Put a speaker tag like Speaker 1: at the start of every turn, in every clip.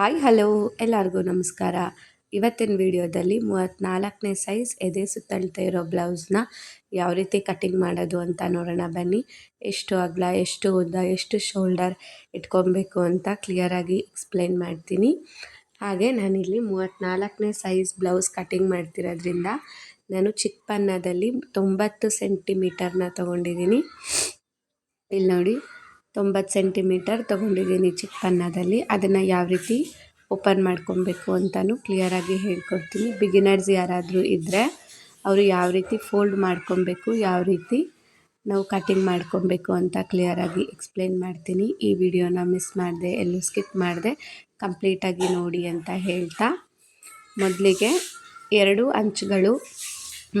Speaker 1: Hi, hello, ಎಲ್ಲರಿಗೂ ನಮಸ್ಕಾರ. ಇವತ್ತಿನ ವಿಡಿಯೋದಲ್ಲಿ ಮೂವತ್ತ್ನಾಲ್ಕನೇ ಸೈಜ್ ಎದೆ ಸುತ್ತಳ್ತಾ ಇರೋ ಬ್ಲೌಸ್ನ ಯಾವ ರೀತಿ ಕಟ್ಟಿಂಗ್ ಮಾಡೋದು ಅಂತ ನೋಡೋಣ ಬನ್ನಿ. ಎಷ್ಟು ಅಗಲ, ಎಷ್ಟು ಉದ್ದ, ಎಷ್ಟು ಶೋಲ್ಡರ್ ಇಟ್ಕೊಬೇಕು ಅಂತ ಕ್ಲಿಯರಾಗಿ ಎಕ್ಸ್ಪ್ಲೇನ್ ಮಾಡ್ತೀನಿ. ಹಾಗೆ ನಾನಿಲ್ಲಿ ಮೂವತ್ತ್ನಾಲ್ಕನೇ ಸೈಜ್ ಬ್ಲೌಸ್ ಕಟ್ಟಿಂಗ್ ಮಾಡ್ತಿರೋದ್ರಿಂದ ನಾನು ಚಿಕ್ಕಪನ್ನದಲ್ಲಿ ತೊಂಬತ್ತು ಸೆಂಟಿಮೀಟರ್ನ ತೊಗೊಂಡಿದ್ದೀನಿ. ಇಲ್ಲಿ ನೋಡಿ ತೊಂಬತ್ತು ಸೆಂಟಿಮೀಟರ್ ತೊಗೊಂಡಿದ್ದೀನಿ ಚಿಕ್ಕಪನ್ನದಲ್ಲಿ ಅದನ್ನು ಯಾವ ರೀತಿ ಓಪನ್ ಮಾಡ್ಕೊಬೇಕು ಅಂತಲೂ ಕ್ಲಿಯರಾಗಿ ಹೇಳ್ಕೊಡ್ತೀನಿ. ಬಿಗಿನರ್ಸ್ ಯಾರಾದರೂ ಇದ್ದರೆ ಅವರು ಯಾವ ರೀತಿ ಫೋಲ್ಡ್ ಮಾಡ್ಕೊಬೇಕು, ಯಾವ ರೀತಿ ನಾವು ಕಟಿಂಗ್ ಮಾಡ್ಕೊಬೇಕು ಅಂತ ಕ್ಲಿಯರಾಗಿ ಎಕ್ಸ್ಪ್ಲೇನ್ ಮಾಡ್ತೀನಿ. ಈ ವಿಡಿಯೋನ ಮಿಸ್ ಮಾಡಿದೆ, ಎಲ್ಲೂ ಸ್ಕಿಪ್ ಮಾಡಿದೆ ಕಂಪ್ಲೀಟಾಗಿ ನೋಡಿ ಅಂತ ಹೇಳ್ತಾ. ಮೊದಲಿಗೆ ಎರಡು ಅಂಚುಗಳು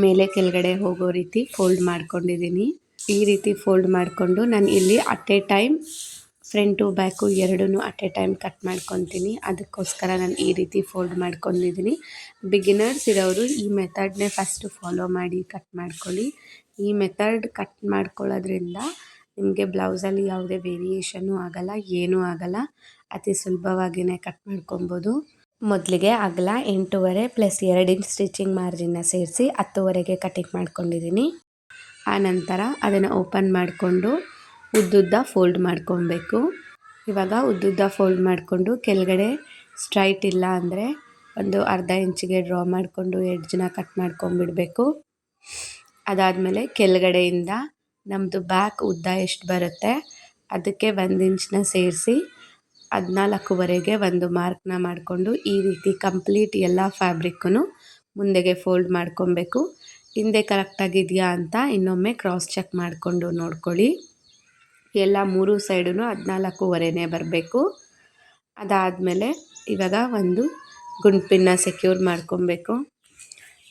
Speaker 1: ಮೇಲೆ ಕೆಳಗಡೆ ಹೋಗೋ ರೀತಿ ಫೋಲ್ಡ್ ಮಾಡ್ಕೊಂಡಿದ್ದೀನಿ. ಈ ರೀತಿ ಫೋಲ್ಡ್ ಮಾಡಿಕೊಂಡು ನಾನು ಇಲ್ಲಿ at a time front back ಎರಡೂ ಅಟ್ ಎ ಟೈಮ್ ಕಟ್ ಮಾಡ್ಕೊತೀನಿ. ಅದಕ್ಕೋಸ್ಕರ ನಾನು ಈ ರೀತಿ ಫೋಲ್ಡ್ ಮಾಡ್ಕೊಂಡಿದ್ದೀನಿ. ಬಿಗಿನರ್ಸ್ ಇರೋರು ಈ ಮೆಥಡ್ನೇ ಫಸ್ಟು ಫಾಲೋ ಮಾಡಿ ಕಟ್ ಮಾಡ್ಕೊಳ್ಳಿ. ಈ ಮೆಥಡ್ ಕಟ್ ಮಾಡ್ಕೊಳ್ಳೋದ್ರಿಂದ ನಿಮಗೆ ಬ್ಲೌಸಲ್ಲಿ ಯಾವುದೇ ವೇರಿಯೇಷನ್ನು ಆಗಲ್ಲ, ಏನೂ ಆಗಲ್ಲ. ಅತಿ ಸುಲಭವಾಗಿಯೇ ಕಟ್ ಮಾಡ್ಕೊಬೋದು. ಮೊದಲಿಗೆ ಅಗಲ ಎಂಟೂವರೆ ಪ್ಲಸ್ ಎರಡು ಇಂಚ್ ಸ್ಟಿಚಿಂಗ್ ಮಾರ್ಜಿನ್ನ ಸೇರಿಸಿ ಹತ್ತುವರೆಗೆ ಕಟಿಂಗ್ ಮಾಡ್ಕೊಂಡಿದ್ದೀನಿ. ಆನಂತರ ಅದನ್ನು ಓಪನ್ ಮಾಡಿಕೊಂಡು ಉದ್ದುದ್ದ ಫೋಲ್ಡ್ ಮಾಡ್ಕೊಬೇಕು. ಇವಾಗ ಉದ್ದುದ್ದ ಫೋಲ್ಡ್ ಮಾಡಿಕೊಂಡು ಕೆಳಗಡೆ ಸ್ಟ್ರೈಟ್ ಇಲ್ಲ ಅಂದರೆ ಒಂದು ಅರ್ಧ ಇಂಚಿಗೆ ಡ್ರಾ ಮಾಡಿಕೊಂಡು ಎಡ್ಜನ್ನ ಕಟ್ ಮಾಡ್ಕೊಂಬಿಡಬೇಕು ಅದಾದಮೇಲೆ ಕೆಳಗಡೆಯಿಂದ ನಮ್ಮದು ಬ್ಯಾಕ್ ಉದ್ದ ಎಷ್ಟು ಬರುತ್ತೆ ಅದಕ್ಕೆ ಒಂದು ಇಂಚನ್ನ ಸೇರಿಸಿ ಹದಿನಾಲ್ಕುವರೆಗೆ ಒಂದು ಮಾರ್ಕ್ನ ಮಾಡಿಕೊಂಡು ಈ ರೀತಿ ಕಂಪ್ಲೀಟ್ ಎಲ್ಲ ಫ್ಯಾಬ್ರಿಕ್ಕೂ ಮುಂದೆಗೆ ಫೋಲ್ಡ್ ಮಾಡ್ಕೊಬೇಕು. ಹಿಂದೆ ಕರೆಕ್ಟಾಗಿದೆಯಾ ಅಂತ ಇನ್ನೊಮ್ಮೆ ಕ್ರಾಸ್ ಚೆಕ್ ಮಾಡಿಕೊಂಡು ನೋಡ್ಕೊಳ್ಳಿ. ಎಲ್ಲ ಮೂರು ಸೈಡೂ ಹದಿನಾಲ್ಕೂವರೆನೇ ಬರಬೇಕು. ಅದಾದಮೇಲೆ ಇವಾಗ ಒಂದು ಗುಂಡ್ಪಿನ್ನ ಸೆಕ್ಯೂರ್ ಮಾಡ್ಕೊಬೇಕು.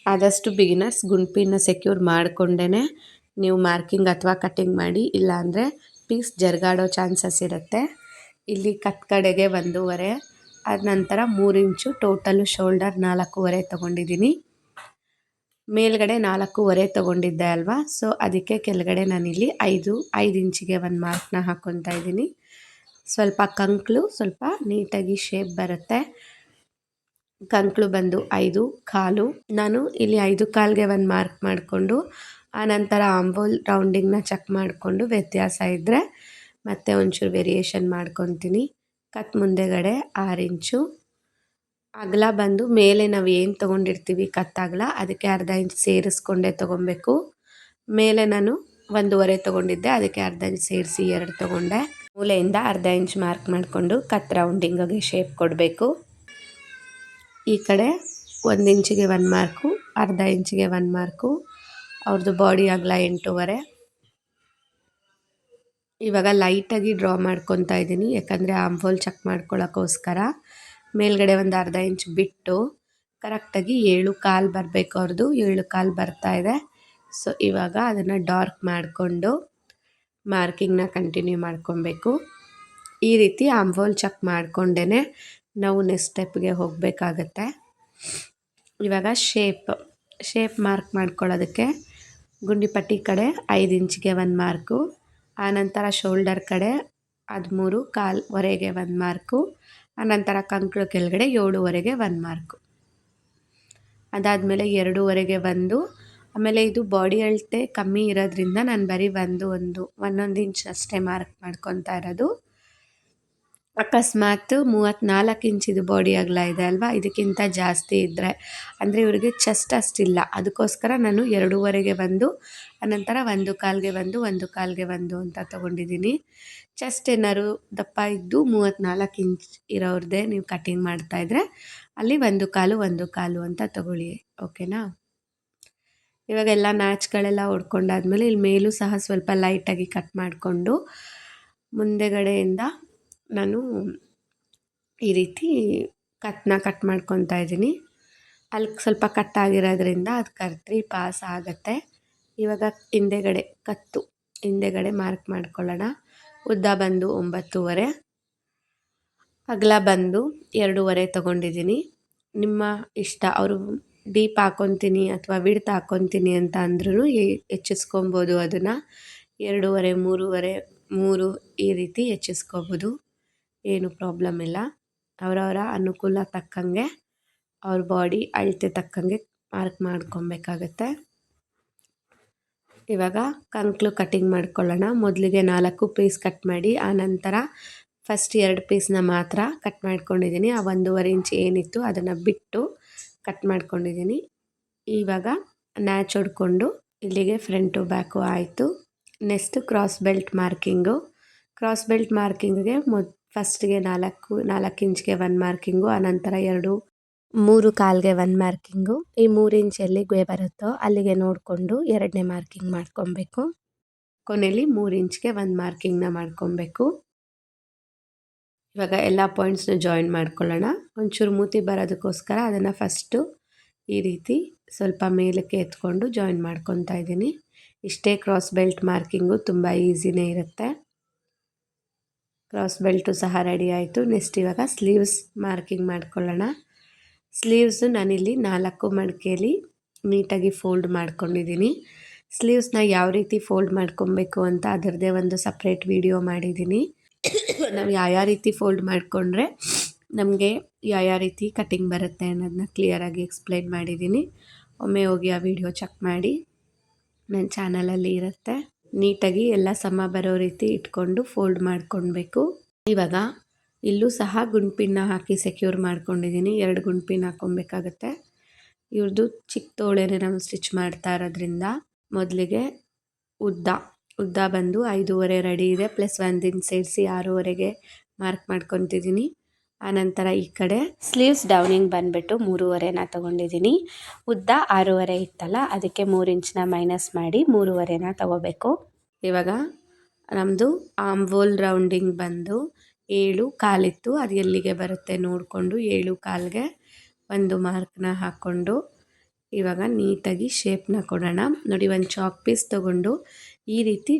Speaker 1: ಆದಷ್ಟು ಬಿಗಿನರ್ಸ್ ಗುಂಡ್ಪಿನ್ನ ಸೆಕ್ಯೂರ್ ಮಾಡಿಕೊಂಡೇ ನೀವು ಮಾರ್ಕಿಂಗ್ ಅಥವಾ ಕಟ್ಟಿಂಗ್ ಮಾಡಿ, ಇಲ್ಲಾಂದರೆ ಪೀಸ್ ಜರುಗಾಡೋ ಚಾನ್ಸಸ್ ಇರುತ್ತೆ. ಇಲ್ಲಿ ಕತ್ ಕಡೆಗೆ ಒಂದೂವರೆ, ಅದ ನಂತರ ಮೂರು ಇಂಚು ಟೋಟಲು ಶೋಲ್ಡರ್ ನಾಲ್ಕೂವರೆ ತೊಗೊಂಡಿದ್ದೀನಿ. ಮೇಲ್ಗಡೆ ನಾಲ್ಕೂವರೆ ತೊಗೊಂಡಿದ್ದೆ ಅಲ್ವಾ? ಸೊ ಅದಕ್ಕೆ ಕೆಳಗಡೆ ನಾನಿಲ್ಲಿ ಐದು ಐದು ಇಂಚಿಗೆ ಒಂದು ಮಾರ್ಕ್ನ ಹಾಕ್ಕೊತಾ ಇದ್ದೀನಿ. ಸ್ವಲ್ಪ ಕಂಕ್ಳು, ಸ್ವಲ್ಪ ನೀಟಾಗಿ ಶೇಪ್ ಬರುತ್ತೆ. ಕಂಕ್ಳು ಬಂದು ಐದು, ಕಾಲು. ನಾನು ಇಲ್ಲಿ ಐದು ಕಾಲಿಗೆ ಒಂದು ಮಾರ್ಕ್ ಮಾಡಿಕೊಂಡು ಆನಂತರ ಆಂಬೋಲ್ ರೌಂಡಿಂಗ್ನ ಚೆಕ್ ಮಾಡಿಕೊಂಡು ವ್ಯತ್ಯಾಸ ಇದ್ದರೆ ಮತ್ತೆ ಒಂಚೂರು ವೇರಿಯೇಷನ್ ಮಾಡ್ಕೊತೀನಿ. ಕತ್ ಮುಂದೆಗಡೆ ಆರು ಇಂಚು. ಅಗಲ ಬಂದು ಮೇಲೆ ನಾವು ಏನು ತೊಗೊಂಡಿರ್ತೀವಿ? ಕತ್ತಾಗಲ. ಅದಕ್ಕೆ ಅರ್ಧ ಇಂಚ್ ಸೇರಿಸ್ಕೊಂಡೇ ತೊಗೊಬೇಕು. ಮೇಲೆ ನಾನು ಒಂದೂವರೆ ತೊಗೊಂಡಿದ್ದೆ. ಅದಕ್ಕೆ ಅರ್ಧ ಇಂಚ್ ಸೇರಿಸಿ ಎರಡು ತೊಗೊಂಡೆ. ಮೂಲೆಯಿಂದ ಅರ್ಧ ಇಂಚ್ ಮಾರ್ಕ್ ಮಾಡಿಕೊಂಡು ಕತ್ ರೌಂಡಿಂಗಾಗಿ ಶೇಪ್ ಕೊಡಬೇಕು. ಈ ಕಡೆ ಒಂದು ಇಂಚಿಗೆ ಒನ್ ಮಾರ್ಕು, ಅರ್ಧ ಇಂಚಿಗೆ ಒನ್ ಮಾರ್ಕು. ಅವ್ರದ್ದು ಬಾಡಿ ಅಗಲ ಎಂಟೂವರೆ. ಇವಾಗ ಲೈಟಾಗಿ ಡ್ರಾ ಮಾಡ್ಕೊತಾ ಇದ್ದೀನಿ ಯಾಕಂದರೆ ಆಂಫೋಲ್ ಚೆಕ್ ಮಾಡ್ಕೊಳ್ಳೋಕ್ಕೋಸ್ಕರ ಮೇಲ್ಗಡೆ ಒಂದು ಅರ್ಧ ಇಂಚ್ ಬಿಟ್ಟು ಕರೆಕ್ಟಾಗಿ ಏಳು ಕಾಲು ಬರಬೇಕು ಅವ್ರದ್ದು ಏಳು ಕಾಲು ಬರ್ತಾ ಇದೆ. ಸೊ ಇವಾಗ ಅದನ್ನು ಡಾರ್ಕ್ ಮಾಡಿಕೊಂಡು ಮಾರ್ಕಿಂಗ್ನ ಕಂಟಿನ್ಯೂ ಮಾಡ್ಕೊಬೇಕು. ಈ ರೀತಿ ಆಂಬೋಲ್ ಚೆಕ್ ಮಾಡಿಕೊಂಡೇ ನಾವು ನೆಕ್ಸ್ಟ್ ಸ್ಟೆಪ್ಗೆ ಹೋಗಬೇಕಾಗತ್ತೆ. ಇವಾಗ ಶೇಪ್ ಶೇಪ್ ಮಾರ್ಕ್ ಮಾಡ್ಕೊಳ್ಳೋದಕ್ಕೆ ಗುಂಡಿಪಟ್ಟಿ ಕಡೆ ಐದು ಇಂಚಿಗೆ ಒಂದು ಮಾರ್ಕು ಆನಂತರ ಶೋಲ್ಡರ್ ಕಡೆ ಹದಿಮೂರು ಕಾಲ್ವರೆಗೆ ಒಂದು ಮಾರ್ಕು ಆನಂತರ ಕಂಕಳು ಕೆಳಗಡೆ ಏಳುವರೆಗೆ ಒಂದು ಮಾರ್ಕು ಅದಾದಮೇಲೆ ಎರಡೂವರೆಗೆ ಒಂದು. ಆಮೇಲೆ ಇದು ಬಾಡಿ ಅಳತೆ ಕಮ್ಮಿ ಇರೋದ್ರಿಂದ ನಾನು ಬರೀ ಒಂದು ಒಂದು, ಒಂದೊಂದು ಇಂಚ್ ಅಷ್ಟೇ ಮಾರ್ಕ್ ಮಾಡ್ಕೊತಾ ಇರೋದು. ಅಕಸ್ಮಾತ್ ಮೂವತ್ತ್ನಾಲ್ಕು ಇಂಚಿದು ಬಾಡಿ ಅಗಲ ಇದೆ ಅಲ್ವಾ? ಇದಕ್ಕಿಂತ ಜಾಸ್ತಿ ಇದ್ದರೆ ಅಂದರೆ ಇವರಿಗೆ ಚೆಸ್ಟ್ ಅಷ್ಟಿಲ್ಲ. ಅದಕ್ಕೋಸ್ಕರ ನಾನು ಎರಡೂವರೆಗೆ ಒಂದು ಅನಂತರ ಒಂದು ಕಾಲ್ಗೆ ಒಂದು ಒಂದು ಕಾಲ್ಗೆ ಒಂದು ಅಂತ ತೊಗೊಂಡಿದ್ದೀನಿ. ಚೆಸ್ಟ್ ಏನಾದ್ರು ದಪ್ಪ ಇದ್ದು ಮೂವತ್ತ್ನಾಲ್ಕು ಇಂಚ್ ಇರೋರದ್ದೇ ನೀವು ಕಟಿಂಗ್ ಮಾಡ್ತಾಯಿದ್ರೆ ಅಲ್ಲಿ ಒಂದು ಕಾಲು ಒಂದು ಕಾಲು ಅಂತ ತಗೊಳ್ಳಿ. ಓಕೆನಾ ಇವಾಗೆಲ್ಲ ಮ್ಯಾಚ್ಗಳೆಲ್ಲ ಹೊಡ್ಕೊಂಡಾದ್ಮೇಲೆ ಇಲ್ಲಿ ಮೇಲೂ ಸಹ ಸ್ವಲ್ಪ ಲೈಟಾಗಿ ಕಟ್ ಮಾಡಿಕೊಂಡು, ಮುಂದೆಗಡೆಯಿಂದ ನಾನು ಈ ರೀತಿ ಕತ್ನ ಕಟ್ ಮಾಡ್ಕೊತಾ ಇದ್ದೀನಿ. ಅಲ್ಲಿ ಸ್ವಲ್ಪ ಕಟ್ ಆಗಿರೋದ್ರಿಂದ ಅದು ಕರ್ತ್ರಿ ಪಾಸ್ ಆಗುತ್ತೆ. ಇವಾಗ ಹಿಂದೆಗಡೆ ಕತ್ತು, ಹಿಂದೆಗಡೆ ಮಾರ್ಕ್ ಮಾಡ್ಕೊಳ್ಳೋಣ. ಉದ್ದ ಬಂದು ಒಂಬತ್ತೂವರೆ, ಅಗಲ ಬಂದು ಎರಡೂವರೆ ತೊಗೊಂಡಿದ್ದೀನಿ. ನಿಮ್ಮ ಇಷ್ಟ, ಅವರು ಡೀಪ್ ಹಾಕ್ಕೊತೀನಿ ಅಥವಾ ವಿಡ್ತ್ ಹಾಕೊತೀನಿ ಅಂತ ಅಂದ್ರೂ ಹೆಚ್ಚಿಸ್ಕೊಬೋದು ಅದನ್ನು. ಎರಡೂವರೆ, ಮೂರುವರೆ, ಮೂರು ಈ ರೀತಿ ಹೆಚ್ಚಿಸ್ಕೋಬೋದು. ಏನು ಪ್ರಾಬ್ಲಮ್ ಇಲ್ಲ. ಅವರವರ ಅನುಕೂಲ ತಕ್ಕಂಗೆ ಅವ್ರ ಬಾಡಿ ಅಳತೆ ತಕ್ಕಂಗೆ ಮಾರ್ಕ್ ಮಾಡ್ಕೊಬೇಕಾಗತ್ತೆ. ಇವಾಗ ಕಂಕ್ಲು ಕಟಿಂಗ್ ಮಾಡ್ಕೊಳ್ಳೋಣ. ಮೊದಲಿಗೆ ನಾಲ್ಕು ಪೀಸ್ ಕಟ್ ಮಾಡಿ ಆನಂತರ ಫಸ್ಟ್ ಎರಡು ಪೀಸ್ನ ಮಾತ್ರ ಕಟ್ ಮಾಡ್ಕೊಂಡಿದ್ದೀನಿ. ಆ ಒಂದೂವರೆ ಇಂಚ್ ಏನಿತ್ತು ಅದನ್ನು ಬಿಟ್ಟು ಕಟ್ ಮಾಡ್ಕೊಂಡಿದ್ದೀನಿ. ಇವಾಗ ನ್ಯಾಚ್ ಹೊಡ್ಕೊಂಡು ಇಲ್ಲಿಗೆ ಫ್ರಂಟು ಬ್ಯಾಕು ಆಯಿತು. Next cross belt marking cross belt ಮಾರ್ಕಿಂಗ್ಗೆ ಮೊದ್ ಫಸ್ಟ್ಗೆ ನಾಲ್ಕು ನಾಲ್ಕು ಇಂಚ್ಗೆ ಒನ್ ಮಾರ್ಕಿಂಗು ಆನಂತರ ಎರಡು, ಮೂರು ಕಾಲ್ಗೆ ಒನ್ ಮಾರ್ಕಿಂಗು ಈ ಮೂರು ಇಂಚ್ ಎಲ್ಲಿಗೆ ಬರುತ್ತೋ ಅಲ್ಲಿಗೆ ನೋಡಿಕೊಂಡು ಎರಡನೇ ಮಾರ್ಕಿಂಗ್ ಮಾಡ್ಕೊಬೇಕು. ಕೊನೆಯಲ್ಲಿ ಮೂರು ಇಂಚ್ಗೆ ಒಂದು ಮಾರ್ಕಿಂಗ್ನ ಮಾಡ್ಕೊಬೇಕು. ಇವಾಗ ಎಲ್ಲ ಪಾಯಿಂಟ್ಸ್ನ ಜಾಯಿನ್ ಮಾಡ್ಕೊಳ್ಳೋಣ. ಒಂಚೂರು ಮೂತಿ ಬರೋದಕ್ಕೋಸ್ಕರ ಅದನ್ನು ಫಸ್ಟು ಈ ರೀತಿ ಸ್ವಲ್ಪ ಮೇಲಕ್ಕೆ ಎತ್ಕೊಂಡು ಜಾಯಿನ್ ಮಾಡ್ಕೊತಾ ಇದ್ದೀನಿ. ಇಷ್ಟೇ ಕ್ರಾಸ್ ಬೆಲ್ಟ್ ಮಾರ್ಕಿಂಗು ತುಂಬ ಈಸಿನೇ ಇರುತ್ತೆ. ಕ್ರಾಸ್ ಬೆಲ್ಟು ಸಹ ರೆಡಿ ಆಯಿತು. ನೆಕ್ಸ್ಟ್ ಇವಾಗ ಸ್ಲೀವ್ಸ್ ಮಾರ್ಕಿಂಗ್ ಮಾಡ್ಕೊಳ್ಳೋಣ. ಸ್ಲೀವ್ಸು ನಾನಿಲ್ಲಿ ನಾಲ್ಕು ಮಡಿಕೆಯಲ್ಲಿ ನೀಟಾಗಿ ಫೋಲ್ಡ್ ಮಾಡ್ಕೊಂಡಿದ್ದೀನಿ. ಸ್ಲೀವ್ಸ್ನ ಯಾವ ರೀತಿ ಫೋಲ್ಡ್ ಮಾಡ್ಕೊಬೇಕು ಅಂತ ಅದರದ್ದೇ ಒಂದು ಸಪ್ರೇಟ್ ವಿಡಿಯೋ ಮಾಡಿದ್ದೀನಿ. ನಾವು ಯಾವ ರೀತಿ ಫೋಲ್ಡ್ ಮಾಡಿಕೊಂಡ್ರೆ ನಮಗೆ ಯಾವ ರೀತಿ ಕಟಿಂಗ್ ಬರುತ್ತೆ ಅನ್ನೋದನ್ನ ಕ್ಲಿಯರಾಗಿ ಎಕ್ಸ್ಪ್ಲೈನ್ ಮಾಡಿದ್ದೀನಿ. ಒಮ್ಮೆ ಹೋಗಿ ಆ ವಿಡಿಯೋ ಚೆಕ್ ಮಾಡಿ. ನನ್ನ ಚಾನಲಲ್ಲಿ ಇರುತ್ತೆ. ನೀಟಾಗಿ ಎಲ್ಲ ಸಮ ಬರೋ ರೀತಿ ಇಟ್ಕೊಂಡು ಫೋಲ್ಡ್ ಮಾಡ್ಕೊಳ್ಬೇಕು. ಇವಾಗ ಇಲ್ಲೂ ಸಹ ಗುಂಡ್ಪಿನ್ನ ಹಾಕಿ ಸೆಕ್ಯೂರ್ ಮಾಡ್ಕೊಂಡಿದ್ದೀನಿ. ಎರಡು ಗುಂಡ್ಪಿನ್ ಹಾಕ್ಕೊಬೇಕಾಗತ್ತೆ ಇವ್ರದ್ದು ಚಿಕ್ಕ ತೋಳೆನೆ ನಾವು ಸ್ಟಿಚ್ ಮಾಡ್ತಾ ಇರೋದ್ರಿಂದ ಮೊದಲಿಗೆ ಉದ್ದ ಉದ್ದ ಬಂದು ಐದೂವರೆ ರೆಡಿ ಇದೆ. ಪ್ಲಸ್ ಒಂದಿನ ಸೇರಿಸಿ ಆರೂವರೆಗೆ ಮಾರ್ಕ್ ಮಾಡ್ಕೊತಿದ್ದೀನಿ ಆನಂತರ ಈ ಕಡೆ ಸ್ಲೀವ್ಸ್ ಡೌನಿಂಗ್ ಬಂದುಬಿಟ್ಟು ಮೂರುವರೆನ ತೊಗೊಂಡಿದ್ದೀನಿ. ಉದ್ದ ಆರೂವರೆ ಇತ್ತಲ್ಲ, ಅದಕ್ಕೆ ಮೂರು ಇಂಚ್ನ ಮೈನಸ್ ಮಾಡಿ ಮೂರುವರೆನ ತೊಗೋಬೇಕು. ಇವಾಗ ನಮ್ಮದು ಆಮ್ವೋಲ್ ರೌಂಡಿಂಗ್ ಬಂದು ಏಳು ಕಾಲಿತ್ತು, ಅದು ಎಲ್ಲಿಗೆ ಬರುತ್ತೆ ನೋಡಿಕೊಂಡು ಏಳು ಕಾಲಿಗೆ ಒಂದು ಮಾರ್ಕ್ನ ಹಾಕ್ಕೊಂಡು ಇವಾಗ ನೀಟಾಗಿ ಶೇಪ್ನ ಕೊಡೋಣ. ನೋಡಿ, ಒಂದು ಚಾಕ್ ಪೀಸ್ ತೊಗೊಂಡು ಈ ರೀತಿ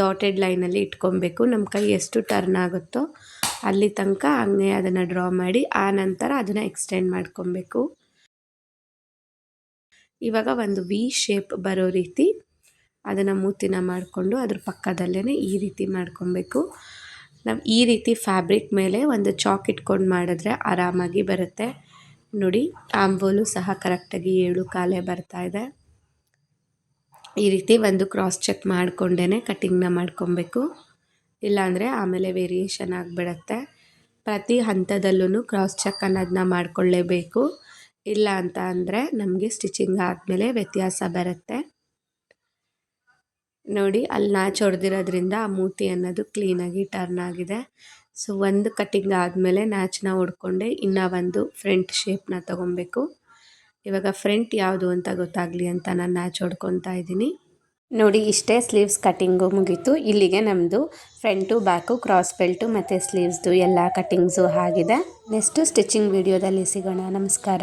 Speaker 1: ಡಾಟೆಡ್ ಲೈನಲ್ಲಿ ಇಟ್ಕೊಬೇಕು. ನಮ್ಮ ಕೈ ಎಷ್ಟು ಟರ್ನ್ ಆಗುತ್ತೋ ಅಲ್ಲಿ ತನಕ ಹಂಗೆ ಅದನ್ನು ಡ್ರಾ ಮಾಡಿ, ಆ ನಂತರ ಅದನ್ನು ಎಕ್ಸ್ಟೆಂಡ್ ಮಾಡ್ಕೊಬೇಕು. ಇವಾಗ ಒಂದು ವಿ ಶೇಪ್ ಬರೋ ರೀತಿ ಅದನ್ನು ಮೂತಿನ ಮಾಡಿಕೊಂಡು ಅದ್ರ ಪಕ್ಕದಲ್ಲೇ ಈ ರೀತಿ ಮಾಡ್ಕೊಬೇಕು. ನಾವು ಈ ರೀತಿ ಫ್ಯಾಬ್ರಿಕ್ ಮೇಲೆ ಒಂದು ಚಾಕ್ ಇಟ್ಕೊಂಡು ಮಾಡಿದ್ರೆ ಆರಾಮಾಗಿ ಬರುತ್ತೆ. ನೋಡಿ ಆಂಬೋಲು ಸಹ ಕರೆಕ್ಟಾಗಿ ಏಳು ಕಾಲೇ ಬರ್ತಾ ಇದೆ. ಈ ರೀತಿ ಒಂದು ಕ್ರಾಸ್ ಚೆಕ್ ಮಾಡಿಕೊಂಡೇ ಕಟಿಂಗ್ನ ಮಾಡ್ಕೊಬೇಕು. ಇಲ್ಲಾಂದರೆ ಆಮೇಲೆ ವೇರಿಯೇಷನ್ ಆಗಿಬಿಡತ್ತೆ. ಪ್ರತಿ ಹಂತದಲ್ಲೂ ಕ್ರಾಸ್ ಚೆಕ್ ಅನ್ನೋದನ್ನ ಮಾಡಿಕೊಳ್ಳೇಬೇಕು. ಇಲ್ಲ ಅಂತ ಅಂದರೆ ನಮಗೆ ಸ್ಟಿಚಿಂಗ್ ಆದಮೇಲೆ ವ್ಯತ್ಯಾಸ ಬರುತ್ತೆ. ನೋಡಿ, ಅಲ್ಲಿ ನಾಚ್ ಹೊಡೆದಿರೋದ್ರಿಂದ ಆ ಮೂತಿ ಅನ್ನೋದು ಕ್ಲೀನಾಗಿ ಟರ್ನ್ ಆಗಿದೆ. ಸೊ ಒಂದು ಕಟ್ಟಿಂಗ್ ಆದಮೇಲೆ ನ್ಯಾಚನ್ನ ಹೊಡ್ಕೊಂಡೆ ಇನ್ನೂ ಒಂದು ಫ್ರಂಟ್ ಶೇಪ್ನ ತೊಗೊಬೇಕು. ಇವಾಗ ಫ್ರಂಟ್ ಯಾವುದು ಅಂತ ಗೊತ್ತಾಗಲಿ ಅಂತ ನಾನು ನ್ಯಾಚ್ ಹೊಡ್ಕೊತಾ ಇದ್ದೀನಿ. ನೋಡಿ, ಇಷ್ಟೇ ಸ್ಲೀವ್ಸ್ ಕಟ್ಟಿಂಗು ಮುಗೀತು. ಇಲ್ಲಿಗೆ ನಮ್ಮದು ಫ್ರಂಟು, ಬ್ಯಾಕು, ಕ್ರಾಸ್ ಬೆಲ್ಟು ಮತ್ತು ಸ್ಲೀವ್ಸ್ದು ಎಲ್ಲ ಕಟ್ಟಿಂಗ್ಸು ಆಗಿದೆ. ನೆಕ್ಸ್ಟು ಸ್ಟಿಚಿಂಗ್ ವಿಡಿಯೋದಲ್ಲಿ ಸಿಗೋಣ. ನಮಸ್ಕಾರ.